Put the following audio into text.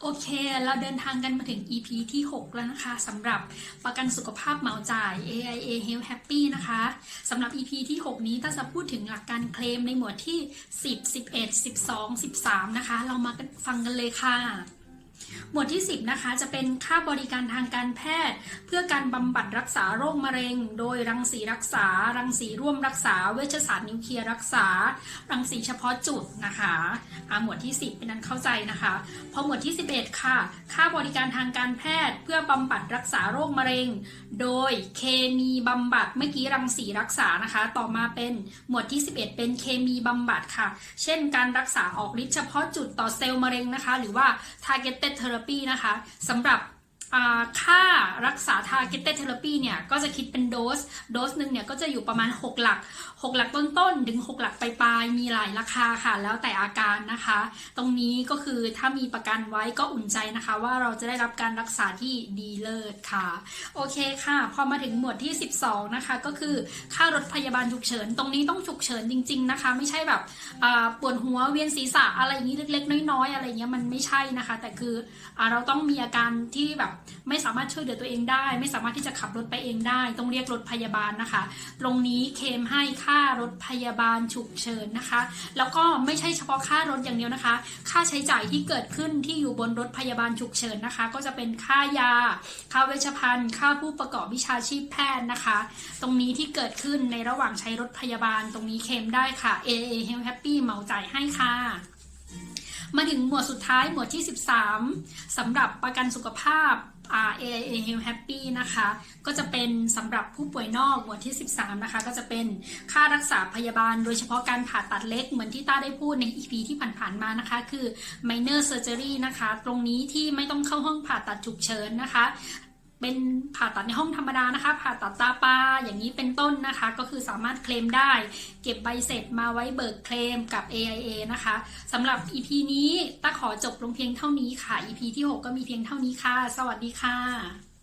โอเค เราเดินทางกันมาถึง EP ที่ 6 แล้วนะคะสำหรับประกันสุขภาพเหมาจ่าย AIA Health Happy นะคะสำหรับ EP ที่ 6 นี้ถ้าจะพูดถึงหลักการเคลมในหมวดที่ 10 11 12 13 นะคะ เรามาฟังกันเลยค่ะ หมวดที่ 10 นะคะ จะเป็นค่าบริการทางการแพทย์ เพื่อการบำบัดรักษาโรคมะเร็ง โดยรังสีรักษา รังสีร่วมรักษา เวชศาสตร์นิวเคลียร์รักษา รังสีเฉพาะจุดนะคะหมวดที่ 10 เป็นนั้นเข้าใจนะคะ พอหมวดที่ 11 ค่ะ ค่าบริการทางการแพทย์ เพื่อบำบัดรักษาโรคมะเร็ง โดยเคมีบำบัดเมื่อกี้รังสีรักษานะคะ ต่อมาเป็นหมวดที่ 11 เป็นเคมีบำบัดค่ะ เช่น การรักษาออกฤทธิ์เฉพาะจุดต่อเซลล์มะเร็งนะคะ หรือว่า targeted therapy นะคะสำหรับ ค่ารักษา targeted therapy เนี่ยก็จะคิดเป็นโดส โดสหนึ่งเนี่ยก็จะอยู่ประมาณ 6 หลัก 6 หลักต้นๆถึง 6 หลักปลายๆมีหลายราคาค่ะ แล้วแต่อาการนะคะ ตรงนี้ก็คือถ้ามีประกันไว้ก็อุ่นใจนะคะ ว่าเราจะได้รับการรักษาที่ดีเลิศค่ะ โอเคค่ะ พอมาถึงหมวดที่ 12 นะคะ ก็คือค่ารถพยาบาลฉุกเฉิน ตรงนี้ต้องฉุกเฉินจริง ๆนะคะ ไม่ใช่แบบปวดหัวเวียนศีรษะอะไรอย่างนี้เล็กๆ น้อยๆอะไรเงี้ยมันไม่ใช่นะคะ แต่คืออเราต้องมีอาการที่แบบไม่สามารถช่วยเหลือตัวเองได้ ไม่สามารถที่จะขับรถไปเองได้ ต้องเรียกรถพยาบาลนะคะ ตรงนี้เคมให้ค่ารถพยาบาลฉุกเฉินนะคะ แล้วก็ไม่ใช่เฉพาะค่ารถอย่างเดียวนะคะ ค่าใช้จ่ายที่เกิดขึ้นที่อยู่บนรถพยาบาลฉุกเฉินนะคะ ก็จะเป็นค่ายา ค่าเวชภัณฑ์ ค่าผู้ประกอบวิชาชีพแพทย์นะคะ ตรงนี้ที่เกิดขึ้นในระหว่างใช้รถพยาบาล ตรงนี้เคมได้ค่ะ AA Health Happy เหมาจ่ายให้ค่ะ มาถึงหมวดสุดท้ายหมวดที่ 13สำหรับประกันสุขภาพ AIA Health Happy นะคะ ก็จะเป็นสำหรับผู้ป่วยนอกหมวดที่ 13 นะคะ ก็จะเป็นค่ารักษาพยาบาล โดยเฉพาะการผ่าตัดเล็กเหมือนที่ต้าได้พูดใน EP ที่ผ่านๆมานะคะ คือ minor surgery นะคะ ตรงนี้ที่ไม่ต้องเข้าห้องผ่าตัดฉุกเฉินนะคะ เป็นผ่าตัดในห้องธรรมดานะคะ ผ่าตัดตาปลาอย่างนี้เป็นต้นนะคะ ก็คือสามารถเคลมได้ เก็บใบเสร็จมาไว้เบิกเคลมกับ AIA นะคะสำหรับ EP นี้ต้าขอจบลงเพียงเท่านี้ค่ะ EP ที่ 6 ก็มีเพียงเท่านี้ค่ะ สวัสดีค่ะ